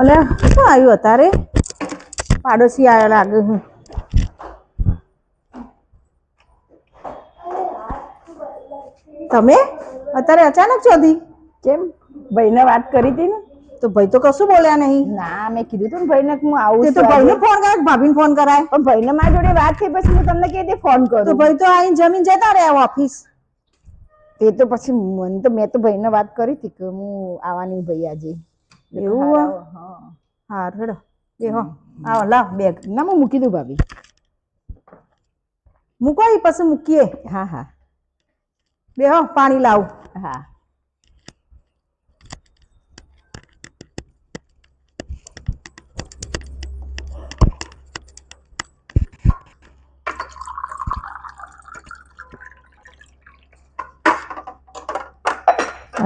અલે, શું આવ્યું અત્યારે? પાડોશી આવ્યા લાગે છે. તમે? અત્યારે અચાનક ચોધી કેમ? ભાઈને વાત કરી હતી ને? તો ભાઈ તો કશું બોલ્યા નહીં. ના મેં કીધું તું ને ભાઈને હું આવું તે ભાઈને ફોન કરાય ભાભીને ફોન કરાય? પણ ભાઈને મારી જોડે વાત થઈ પછી હું તમને કહી દે ફોન તો ભાઈ તો આઈને જમીન જતા રહ્યા ઓફિસ એ તો પછી મને તો મેં તો ભાઈને વાત કરી હતી કે હું આવવાની ભાઈ આજે. એવું? હા. હા રેડો એ હો આવો લાવ બેગ ના હું મૂકી દઉં ભાભી. મૂકો એ પછી મૂકીએ. હા હા. બે હો પાણી લાવ. હા.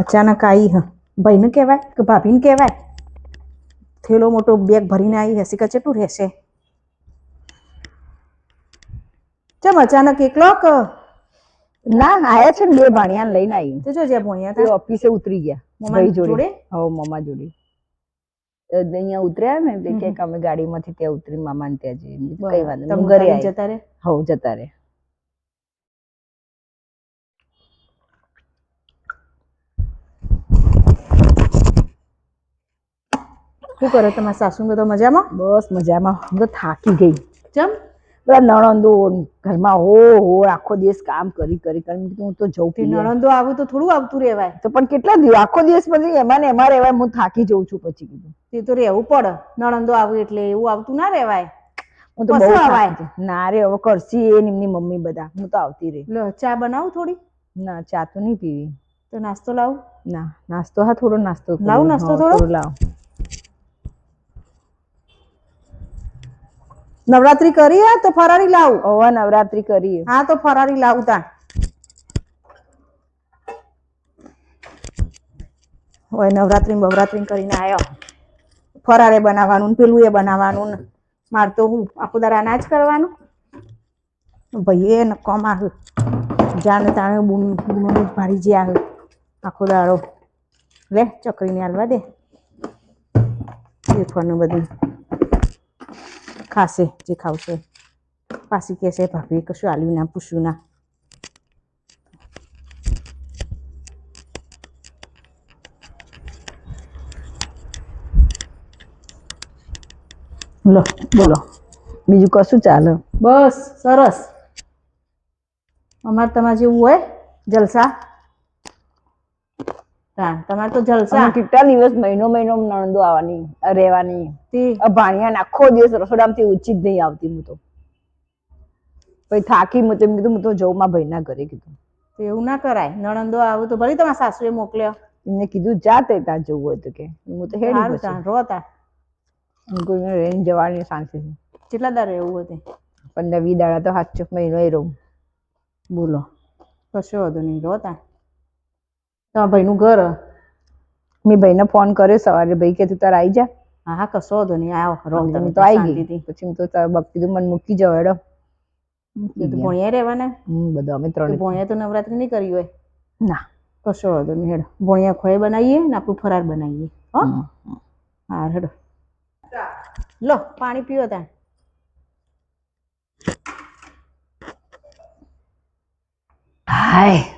અચાનક આવી હ. ભાઈને કહેવાય કે ભાભીને કહેવાય? થેલો મોટો બેગ ભરીને આવી હશે કે કેટલું રહેશે? ચમ અચાનક એકલો કે? ના આયા છે ને બે ભાણિયાને લઈને આવી તો જો જ્યાં ભણ્યા તે ઓફિસે ઉતરી ગયા. મમ્મા જોડે. હો હવ મમ્મા જોડે. અહીંયા ઉતર્યા ને એટલે કે અમે ગાડીમાંથી ત્યાં ઉતરી મામાને ત્યાં જઈએ કઈ વાંધો નહીં. ઘરે જતા રે હવ જતા રહે. શું કરો તમારા સાસુ બધો મજામાં? બસ મજામાં. હું તો થાકી ગઈ. ચમ? બધા નણંદો ઘરમાં હો હો આખો દિવસ કામ કરી કરી કરી. હું તો જઉં છું નણંદો આવું તો થોડું આવતું રહેવાય. તો પણ કેટલા દિવસ આખો દિવસ પછી એમાં ને એમાં રહેવાય હું થાકી જઉં છું પછી કીધું. તે તો રહેવું પડે. નણંદો આવું એટલે એવું આવતું ના રહેવાય. હું તો બહુ આવાય. ના રે હવે કરશી એ નિમની એમની મમ્મી બધા. હું તો આવતી રહી. લો ચા બનાવું થોડી? ના ચા તો નહીં પીવી. તો નાસ્તો લાવું? ના નાસ્તો હા થોડો નાસ્તો. લાવું નાસ્તો? થોડો લાવ. નવરાત્રી કરી હે તો ફરારી લાવું? હવે નવરાત્રી કરી હા તો ફરારી લાવું તા હોય નવરાત્રી બવરાત્રી કરીને આવ્યો ફરારે બનાવવાનું ને પેલું એ બનાવવાનું મારે તો હું આખું દાડા અનાજ કરવાનું. ભાઈ એ નકોમ આહ જાણે તાણે બૂમ જ ભારી જે આહ આખો દાડો. લે ચકરીને હાલવા દે. બેઠવાનું બધું. ખાશે, જે ખાવશે. પાછી કહેશે, ભાભી, કશું આલ્યું ના, પૂછ્યું ના. લો, બોલો. બીજું કશું ચાલે? બસ, સરસ. અમારે તમારે જેવું હોય, જલસા. તમારે તો જલસા. કેટલા દિવસ મહિનો મહિનો નણંદો આવવાની રહેવાની. ભાણિયાને આખો દિવસ રસોડામાંથી ઊંચી જ નહીં આવતી હું તો. પછી થાકી તો કીધું હું તો જઉં મારા ભાઈના ઘરે કીધું. તો એવું ના કરાય. નણંદો આવું તો ભલે તમારા સાસુએ મોકલ્યો. એમને કીધું જા તે ત્યાં જવું હોય તો કે. હું તો હેડી રોતા રો તા હું કોઈ રેન જવાની શાંતિ કેટલા દાડા રહેવું હતું પંદર વી દાડા તો હાથ મહિનો એ રહું. બોલો. કશો વધુ નહીં રો તા તમારા ભાઈનું ઘર? મેં ભાઈને ફોન કર્યો સવારે ભાઈ કે તું તાર આવી જા. હા હા કશો વાંધો નહીં આવો રોંગ તમે તો આવી ગઈ. પછી હું તો કીધું મને મૂકી જાવ હેડો. એ ભણ્યા રહેવાના? બધા અમે ત્રણ. ભણ્યા તો નવરાત્રી નહીં કરી હોય? ના. કશો વાંધો નહીં હેડો. ભણ્યા ખોય બનાવીએ ને આપણું ફરાર બનાવીએ હો? હા હેડો. લો પાણી પીવો ત્યાં. હાય.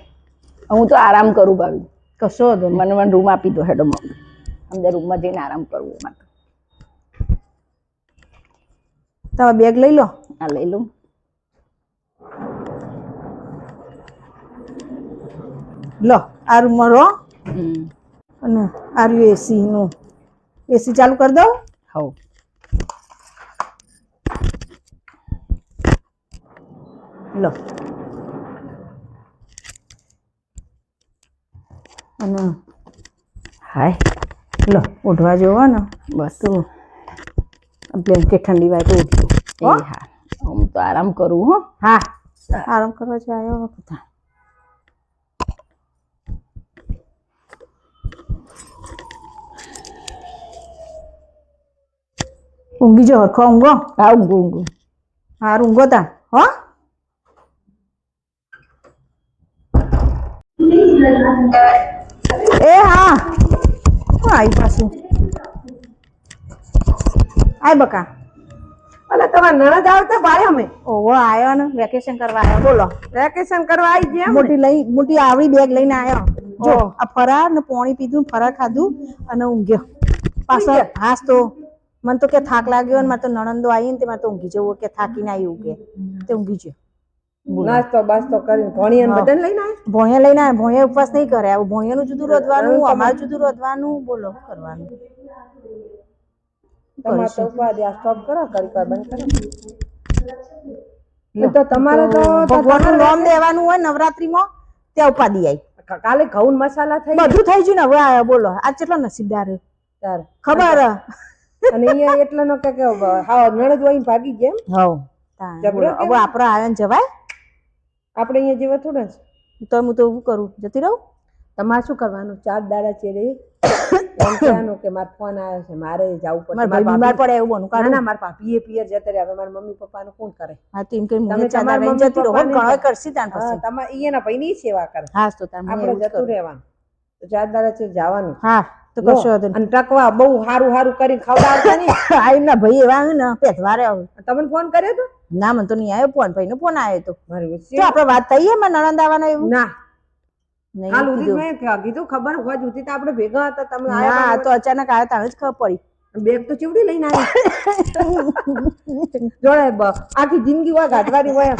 હું તો આરામ કરું ભાભી. કશો હતો મને મને રૂમ આપી દો હેડો મમ્મી. અંદર રૂમમાં જઈને આરામ કરવું માટે તમે બેગ લઈ લો. આ લઈ લઉં. લો આ રૂમમાં રહો. અને આ રહ્યું એસી નું. એસી ચાલુ કરી દઉં? હવ. લો. અને હાય લો ઓઢવા જોવો ને બસ. તો. બ્લેન્કેટ ઠંડી વાય તો એ હા. હું તો આરામ કરું હો. હા. આરામ કરવા જો આવ્યો બધા ઊંઘી જો હરખો ઊંઘો. હા ઊંઘું ઊંઘું. હા ઊંઘો તા. હો? Thank you. આવી પાછું. આય બકા. અલા તમારા નણદ આવતા ભાઈ અમે. ઓહો આયો ને. વેકેશન કરવા આયો. બોલો. વેકેશન કરવા આવી ગયા મોટી લઈ મોટી આવડી બેગ લઈને આયો. જો આ ફરાર ને પાણી પીધું ફરાર ખાધું અને ઊંઘ્યો. પાછો? હાસ તો મને તો કે થાક લાગ્યો ને મારે તો નણંદો આવી ને તે મારે તો ઊંઘી જવું કે થાકીને આવી ઊંઘે તે ઊંઘી ગયો. નાસ્તો બાસ્તો કરીને ભણીએ બધાને લઈને આવે ભોંયા લઈને આવે ભોંયા ઉપવાસ નહીં કરે. આવું ભોંયાનું જુદું રોધવાનું અમારું જુદું રોધવાનું બોલો કરવાનું. તમારે તો ઉપાધિ આ સ્ટોપ કરો કરી કર બંધ કરો. તો તમારે તો ભગવાનનું નામ દેવાનું હોય નવરાત્રીમાં ત્યાં ઉપાધિ આવી કાલે ઘઉં મસાલા થઈ બધું થઈ ગયું ને હવે બોલો આ કેટલો નસીબદાર. તારે. ખબર? અને અહીંયા એટલા નો કે હા નણદ વહીને ભાગી ગયા? હવ. તાણ હવે આપડે આયન જવાય? આપણે અહીંયા જેવા થોડા છે તો હું તો એવું કરું? જતી રહું? તમારે શું કરવાનું? ચાર દાડા ચેરે એમ કે મારા ફોન આવ્યો છે મારે જવું પડશે. મારા બીમાર પડે એવું બનું કારણ ના મારા ભાભીએ પિયર જતા રહ્યા. હવે મારા મમ્મી પપ્પાનું કોણ કરે? હા તો એમ કે તમે હું તમારા મમ્મી જતી રહો. ઘણો કરશી તાન પછી. તમારે ભાઈ ભાઈની સેવા કરે. હા તો તમે આપણે જતું રહેવાનું. તો ચાર દાડા છે જવાનું. હા તો કશો વાંધો અને ટકવા બહુ સારું સારું કરીને ખવડાવતા નહીં. આવીને ભાઈ એવા ને પેથવારે આવું તમને ફોન કર્યો તો? ના મને તો નહીં આવ્યો ફોન ભાઈ નો ફોન આવ્યો તો. તો આપણે વાત થઈ એમાં નણંદ આવવાનો એવું? ના. હાલ કીધું. મેં કીધું ખબર હોય ઉધી તો આપણે ભેગા હતા તમે ના તો અચાનક આવ્યા તાણે જ ખબર પડી. બેગ તો ચીવડી લઈને આવી. જોડે આખી જિંદગી હોય ગાઢવાની હોય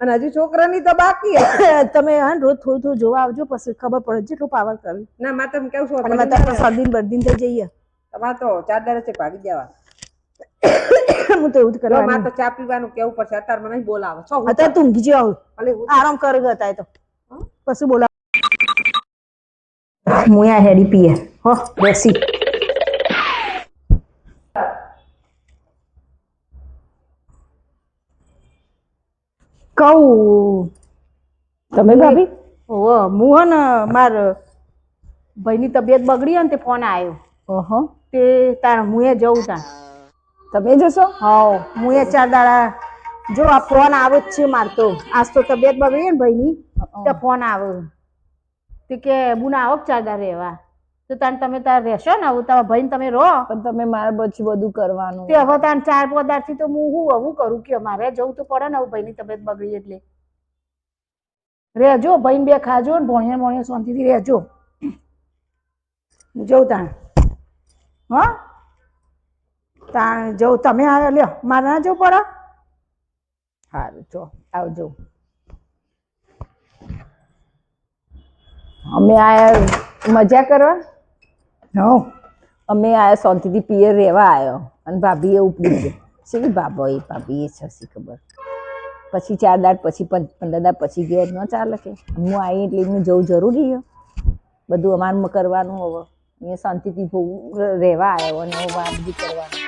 અને હજુ છોકરાની તો બાકી તમે હા રોજ થોડું થોડું જોવા આવજો પછી ખબર પડે જેટલું પાવર કરે. ના મારે તમે કેવું છું અને મારે તો બરદીન થઈ જઈએ. તમારે તો ચાર છે ભાગી જવા હું તો એવું જ કરવા મારે તો ચા પીવાનું કેવું પડશે? અત્યારે મને બોલાવે. છો અત્યારે તું ઊંઘી જાવ આરામ કર હતા તો. પછી બોલા હું હેડી પીએ. હો બેસી. કહું. તમે ભાભી? ઓ હું હે ને માર ભાઈની તબિયત બગડી અને ને તે ફોન આવ્યો ઓહો. તે તાર હું એ જઉં તાર તમે જશો? હા હું એ ચાર દાડા જો આ ફોન આવે જ છે માર તો. આજ તો તબિયત બગડી ને ભાઈની તો ફોન આવે. તે કે બુના આવો ચાર દાડા રહેવા તો તાન તમે તાર રહેશો ને આવું તમારા ભાઈ તમે રહો. પણ તમે મારે પછી બધું કરવાનું. તે હવે તાન ચાર પદાર્થથી તો હું હું આવું કરું કે મારે જવું તો પડે ને હવે ભાઈની તબિયત બગડી એટલે. રહેજો ભાઈને બે ખાજો ને ભણ્યા ભોણિયા શાંતિથી રહેજો. જઉં તાણ. હા? તાણ જવું. તમે આ લ્યો. મારે ના જવું પડે? સારું જો આવજો. અમે આયા મજા કરવા? હો. અમે આયા શાંતિથી પિયર રહેવા આવ્યો અને ભાભીએ ઉપડી ગયો. શી બાબો એ? ભાભી એ છે ખબર. પછી ચાર દાડ પછી પંદર દાડ પછી ગયા ન ચાલે કે. હું આવી એટલે એમને જવું જરૂરી છે. બધું અમારે કરવાનું હવે. અહીંયા શાંતિથી રહેવા આવ્યો અને હવે વાત બી કરવાનું